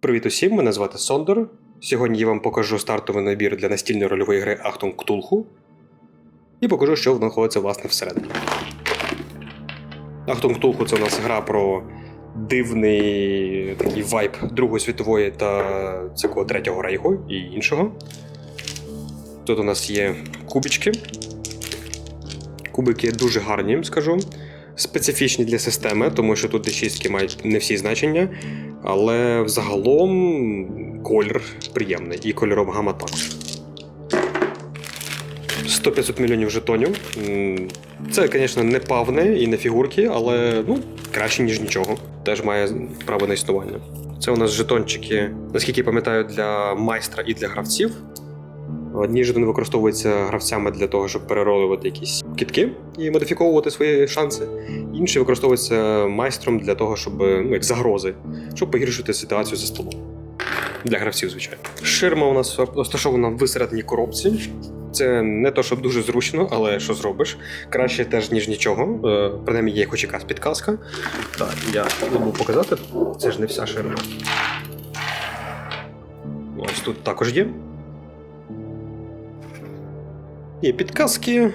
Привіт усім, мене звати Сондор. Сьогодні я вам покажу стартовий набір для настільної рольової гри Achtung Cthulhu і покажу, що знаходиться власне всередині. Achtung Cthulhu – це у нас гра про дивний такий вайб Другої світової та цього третього рейху і іншого. Тут у нас є кубички. Кубики дуже гарні, скажу. Специфічні для системи, тому що тут D6 мають не всі значення. Але взагалом колір приємний і кольорова гама також. 100-500 мільйонів жетонів. Це, звісно, не павне і не фігурки, але ну, краще, ніж нічого. Теж має право на існування. Це у нас жетончики, наскільки я пам'ятаю, для майстра і для гравців. Одні жетони використовуються гравцями для того, щоб переролювати якісь кітки і модифіковувати свої шанси. Інші використовуються майстром для того, щоб ну, як загрози, щоб погіршити ситуацію за столом. Для гравців, звичайно. Ширма у нас розташована в середній коробці. Це не то, щоб дуже зручно, але що зробиш? Краще теж, ніж нічого. Е, Принаймні є хоч якась підказка. Так, я забув показати. Це ж не вся ширма. Ось тут також є. Є підказки.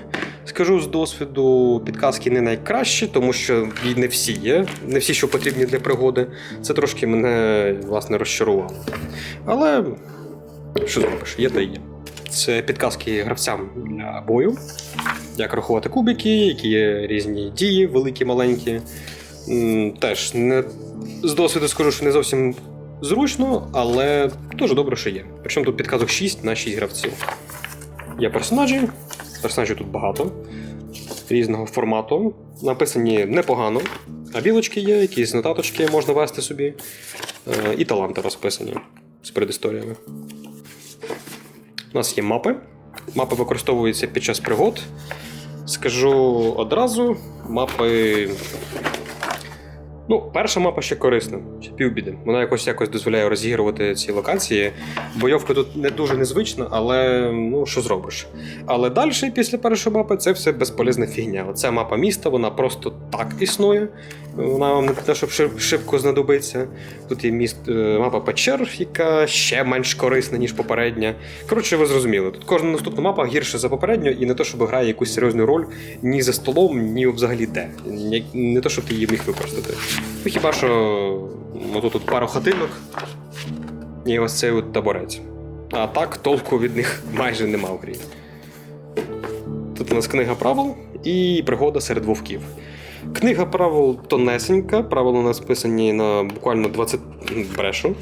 Скажу з досвіду, підказки не найкращі, тому що не всі є, не всі, що потрібні для пригоди. Це трошки мене власне розчарувало. Але що зробиш, є та є. Це підказки гравцям для бою, як рахувати кубики, які є різні дії, великі, маленькі. Теж не з досвіду скажу, що не зовсім зручно, але дуже добре, що є. Причому тут підказок 6 на 6 гравців. Є персонажі, персонажів тут багато різного формату. Написані непогано. А білочки є, якісь нотаточки можна вести собі. Е, І таланти розписані з передісторіями. У нас є мапи. Мапи використовуються під час пригод. Скажу одразу, мапи. Ну, перша мапа ще корисна, ще півбіди. Вона якось якось дозволяє розігрувати ці локації. Бойовка тут не дуже незвична, але ну що зробиш. Але далі, після першої мапи, це все безполезна фігня. Оця мапа міста, вона просто так існує. Вона вам не те, щоб шибко знадобиться. Тут є міст, е, мапа печер, яка ще менш корисна, ніж попередня. Коротше, ви зрозуміли, тут кожна наступна мапа гірша за попередню, і не то, щоб грає якусь серйозну роль ні за столом, ні взагалі де. Не то, щоб ти її міг використати. Ну, хіба що ну, тут, пару хатинок і ось цей от таборець. А так толку від них майже нема в грі. Тут у нас книга правил і пригода серед вовків. Книга правил тонесенька, правила у нас писані на буквально 20 брешу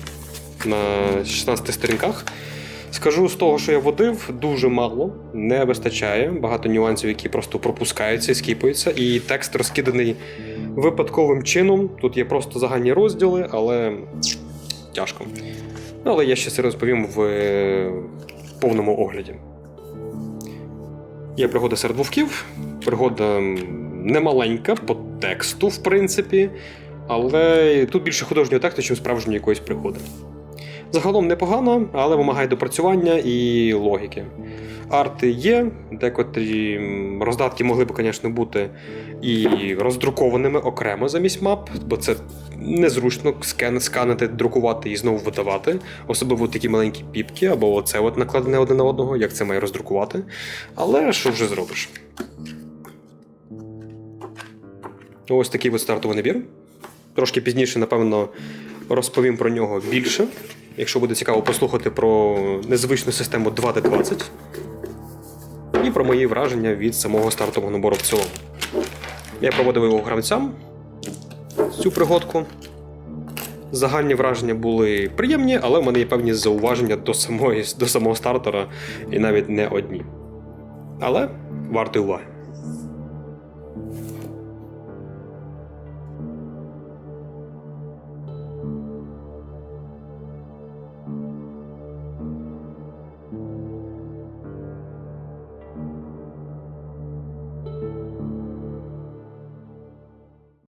на 16 сторінках. Скажу з того, що я водив, дуже мало, не вистачає. Багато нюансів, які просто пропускаються, скіпаються, і текст розкиданий випадковим чином. Тут є просто загальні розділи, але тяжко. Але я ще це розповім в е, повному огляді. Є пригода серед вовків. Пригода немаленька по тексту, в принципі, але тут більше художнього тексту, ніж справжньої якоїсь пригоди. Загалом непогано, але вимагає допрацювання і логіки. Арти є, декотрі роздатки могли б, звісно, бути і роздрукованими окремо замість мап, бо це незручно скен, сканити, друкувати і знову видавати, особливо такі маленькі піпки або оце от накладене одне на одного, як це має роздрукувати. Але що вже зробиш? Ось такий от стартовий набір. Трошки пізніше, напевно, розповім про нього більше. Якщо буде цікаво послухати про незвичну систему 2D20 і про мої враження від самого стартового набору в цілому. Я проводив його гравцям цю пригодку. Загальні враження були приємні, але в мене є певні зауваження до, самої, до самого стартера і навіть не одні. Але варто уваги.